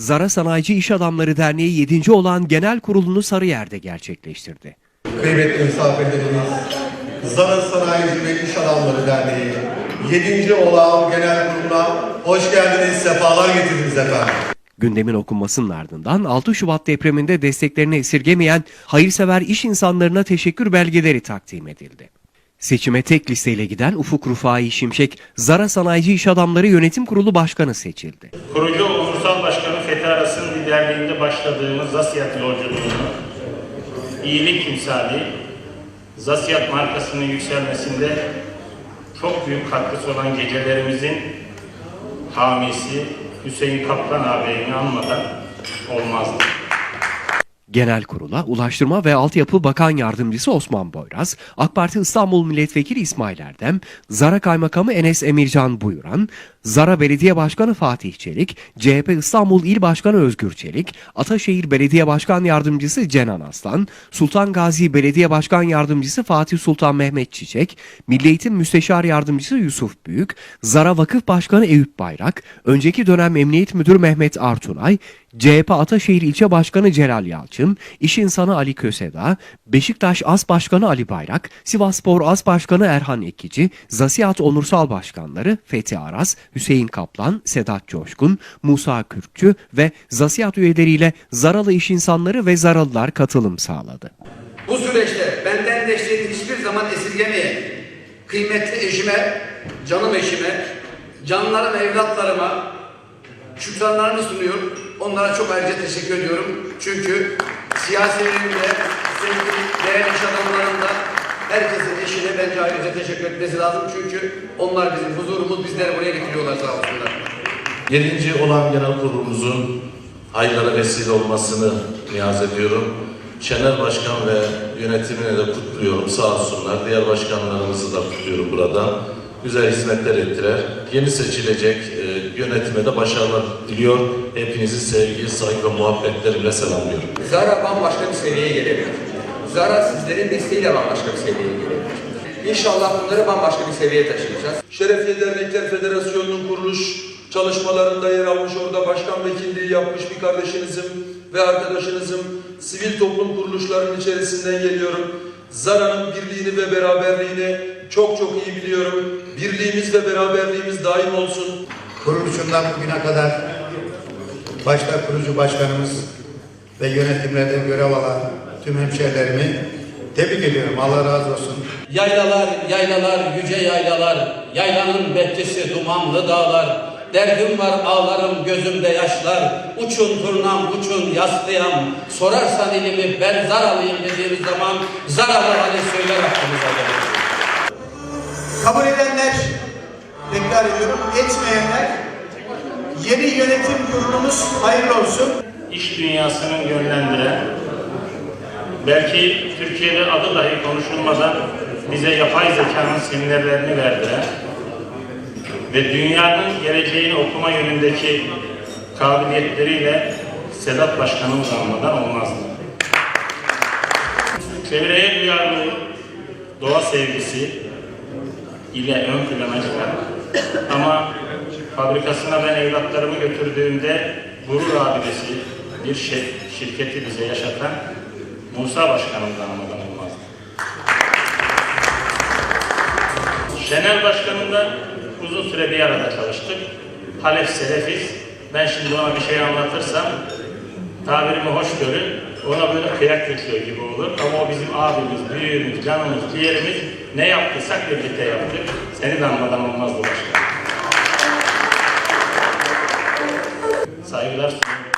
Zara Sanayici İş Adamları Derneği 7. olan genel kurulunu Sarıyer'de gerçekleştirdi. Kıymetli misafirlerimiz, Zara Sanayici ve İş Adamları Derneği 7. olağan genel kuruluna hoş geldiniz, sefalar getirdiniz efendim. Gündemin okunmasının ardından 6 Şubat depreminde desteklerini esirgemeyen hayırsever iş insanlarına teşekkür belgeleri takdim edildi. Seçime tek listeyle giden Ufuk Rufai Şimşek, Zara Sanayici İş Adamları Yönetim Kurulu Başkanı seçildi. Kurucu Onursal Başkanı Fethi Aras'ın liderliğinde başladığımız Zasiyat yolculuğunu, iyilik timsali, Zasiyat markasının yükselmesinde çok büyük katkısı olan gecelerimizin hamisi Hüseyin Kaplan ağabeyini anmadan olmazdı. Genel kurula Ulaştırma ve Altyapı Bakan Yardımcısı Osman Boyraz, AK Parti İstanbul Milletvekili İsmail Erdem, Zara Kaymakamı Enes Emircan Buyuran, Zara Belediye Başkanı Fatih Çelik, CHP İstanbul İl Başkanı Özgür Çelik, Ataşehir Belediye Başkan Yardımcısı Cenan Aslan, Sultan Gazi Belediye Başkan Yardımcısı Fatih Sultan Mehmet Çiçek, Milli Eğitim Müsteşar Yardımcısı Yusuf Büyük, Zara Vakıf Başkanı Eyüp Bayrak, önceki dönem Emniyet Müdürü Mehmet Artunay, CHP Ataşehir İlçe Başkanı Celal Yalçın, İş İnsanı Ali Köseda, Beşiktaş As Başkanı Ali Bayrak, Sivasspor As Başkanı Erhan Ekici, Zasiyat Onursal Başkanları Fethi Aras, Hüseyin Kaplan, Sedat Coşkun, Musa Kürkçü ve Zasiyat üyeleriyle Zaralı iş insanları ve Zaralılar katılım sağladı. Bu süreçte benden desteğini hiçbir zaman esirgemeyen kıymetli eşime, canım eşime, canlarım evlatlarıma şükranlarımı sunuyorum. Onlara çok ayrıca teşekkür ediyorum. Çünkü siyasilerimde, sevgili değerli iş adamlarında herkesin eşine bence ayrıca teşekkür etmesi lazım. Çünkü onlar bizim huzurumuz, bizleri buraya getiriyorlar sağ olsunlar. Yedinci olan genel kurulumuzun hayırlara vesile olmasını niyaz ediyorum. Şener Başkan ve yönetimine de kutluyorum sağ olsunlar. Diğer başkanlarımızı da kutluyorum burada. Güzel hizmetler ettiler. Yeni seçilecek e, yönetime de başarılar diliyor. Hepinizi sevgi, saygı ve muhabbetlerimle selamlıyorum. Zara bambaşka bir seviyeye gelebilir. Zara sizlerin desteğiyle bambaşka bir seviyeye gelebilir. İnşallah bunları bambaşka bir seviyeye taşıyacağız. Şerefli Dernekler Federasyonu'nun kuruluş çalışmalarında yer almış, orada başkan vekilliği yapmış bir kardeşinizim ve arkadaşınızım. Sivil toplum kuruluşlarının içerisinden geliyorum. Zara'nın birliğini ve beraberliğini çok çok iyi biliyorum. Birliğimiz ve beraberliğimiz daim olsun. Kuruluşundan bugüne kadar başta kurucu başkanımız ve yönetimlerde görev alan tüm hemşehrilerimi tebrik ediyorum. Allah razı olsun. Yaylalar, yaylalar, yüce yaylalar, yaylanın behçesi dumanlı dağlar. Derdim var ağlarım gözümde yaşlar, uçun turnam uçun yaslayam. Sorarsan ilimi ben zaralıyım dediğimiz zaman zaralı hali söyler aklımıza gelir. Kabul edenler, tekrar ediyorum, etmeyenler, yeni yönetim kurulumuz hayırlı olsun. İş dünyasının yönlendiren, belki Türkiye'de adı dahi konuşulmadan bize yapay zekanın seminerlerini verdiren ve dünyanın geleceğini okuma yönündeki kabiliyetleriyle Sedat Başkanımız almadan olmazdı. Çevreye duyarlılığı, doğa sevgisi ile ön plana çıkar. Ama fabrikasına ben evlatlarımı götürdüğümde gurur abidesi bir şey, şirketi bize yaşatan Musa Başkanımızdan almadan olmazdı. Şener Başkanım'la uzun süre bir arada çalıştık. Halef Selefiz. Ben şimdi ona bir şey anlatırsam tabirimi hoş görün. Ona böyle kıyak geçiyor gibi olur. Ama o bizim abimiz, büyüğümüz, canımız, ciğerimiz. Ne yaptıysak birlikte yaptık. Seni de anmadan olmazdı başkanım. Saygılar sunuyorum.